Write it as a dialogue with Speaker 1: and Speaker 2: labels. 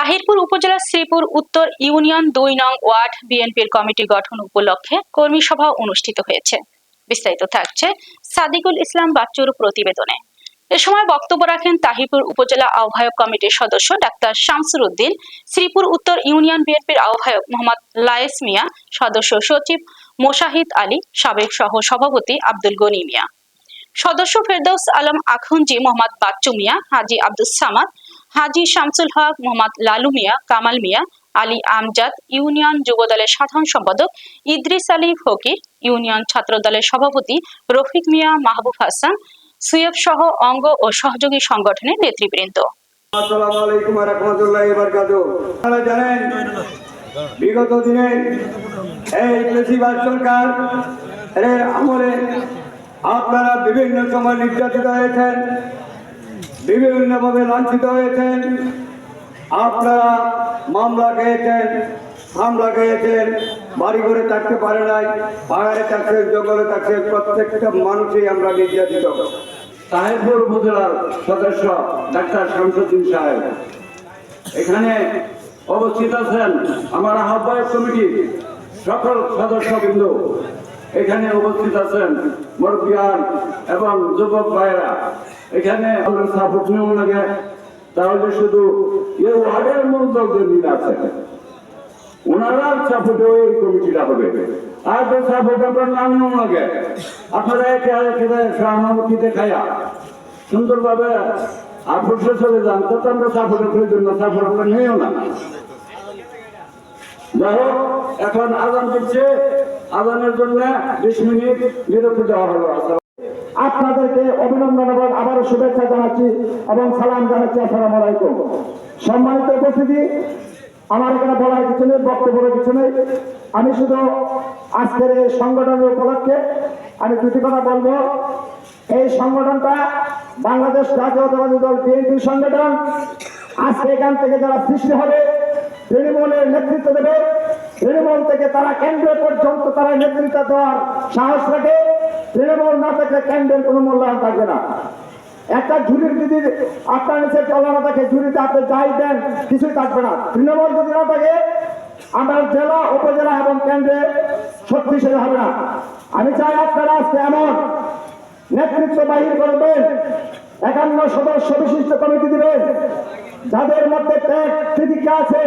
Speaker 1: তাহিরপুর উপজেলার শ্রীপুর উত্তর ইউনিয়ন দুই নং ওয়ার্ড বিএনপির কমিটি গঠন উপলক্ষে কর্মী সভা অনুষ্ঠিত হয়েছে। বিস্তারিত থাকছে সাদিকুল ইসলাম বাচ্চুর প্রতিবেদনে। এ সময় বক্তব্য রাখেন তাহিরপুর উপজেলা আহ্বায়ক কমিটির সদস্য ডাক্তার শামসুর উদ্দিন শ্রীপুর উত্তর ইউনিয়ন বিএনপির আহ্বায়ক মোহাম্মদ লায়েস মিয়া, সদস্য সচিব মোশাহিদ আলী, সাবেক সহ সভাপতি আব্দুল গনি মিয়া। সদস্য ফেরদৌস আলম আখুনজি মোহাম্মদ বাচ্চু মিয়া, হাজি আব্দুস সামাদ হাজি শামসুল হক, মোহাম্মদ লালু মিয়া, কামাল মিয়া, আলী আমজাদ, ইউনিয়ন যুবদলের সাধারণ সম্পাদক ইদ্রিস আলী ফকির, ইউনিয়ন ছাত্র দলের সভাপতি রফিক মিয়া, মাহবুব হাসান সুয়েব সহ অঙ্গ ও সহযোগী সংগঠনের নেতৃবৃন্দ।
Speaker 2: বিগত দিনে এই সরকার আমলে আপনারা বিভিন্ন সময় নির্যাতিত হয়েছেন। বিভিন্নভাবে লাঞ্ছিত হয়েছেন। আপনারা মামলা খেয়েছেন, হামলা খেয়েছেন, বাড়ি ঘরে থাকতে পারে নাই, পাহাড়ে থাকছে জঙ্গলে থাকছে প্রত্যেকটা মানুষই আমরা নির্যাতিত। সাহেবপুর উপজেলার সদস্য ডাক্তার শামসুদ্দিন সাহেব। এখানে অবস্থিত আছেন আমার আহ্বায়ক কমিটির সকল সদস্যবৃন্দ। এখানে উপস্থিত আছেন মুরব্বিয়ান এবং যুবক ভাইয়েরা। এখানে সাপোর্ট নেওয়া লাগে। তাহলে শুধু এই ওয়ার্ডের মূল দলদের আছে। ওনারা সাপোর্টে ওই কমিটিটা হবে। আর তো সাপোর্ট আপনার নাম লাগে। আপনারা একে একে সহানুভূতি দেখায়া সুন্দরভাবে আফসে চলে যান তো আমরা সাপোর্টের প্রয়োজন না সাপোর্ট আমরা নিয়েও না যাই হোক, এখন আজান দিচ্ছে আজানের জন্য বিশ মিনিট বিরতি দেওয়া হলো।
Speaker 3: আপনাদেরকে অভিনন্দন এবং আবারও শুভেচ্ছা জানাচ্ছি এবং সালাম জানাচ্ছি আসসালাম আলাইকুম। সম্মানিত উপস্থিতি, আমার এখানে বলার কিছু নেই, বক্তব্যের কিছু নেই। আমি শুধু আজকের এই সংগঠনের উপলক্ষে আমি দুটি কথা বলব। এই সংগঠনটা বাংলাদেশ জাতীয়তাবাদী দল বিএনপি সংগঠন। আজকে এখান থেকে যারা সৃষ্টি হবে তৃণমূলের নেতৃত্ব দেবে। তৃণমূল থেকে তারা কেন্দ্র পর্যন্ত তারা নেতৃত্ব দেওয়ার সাহস রাখে। তৃণমূল না থাকলে কেন্দ্রের কোনো মূল্যায়ন থাকবে না। একটা ঝুড়ির যদি আপনার নিচে চলানো থাকে, ঝুড়িতে আপনি যাই দেন, কিছুই থাকবে না। তৃণমূল যদি না থাকে, আমার জেলা, উপজেলা এবং কেন্দ্রে শক্তিশালী হবে না। আমি চাই আপনারা আজকে এমন নেতৃত্ব বাহির করবেন একান্ন সদস্য বিশিষ্ট কমিটি দিবেন। যাদের মধ্যে ত্যাগ আছে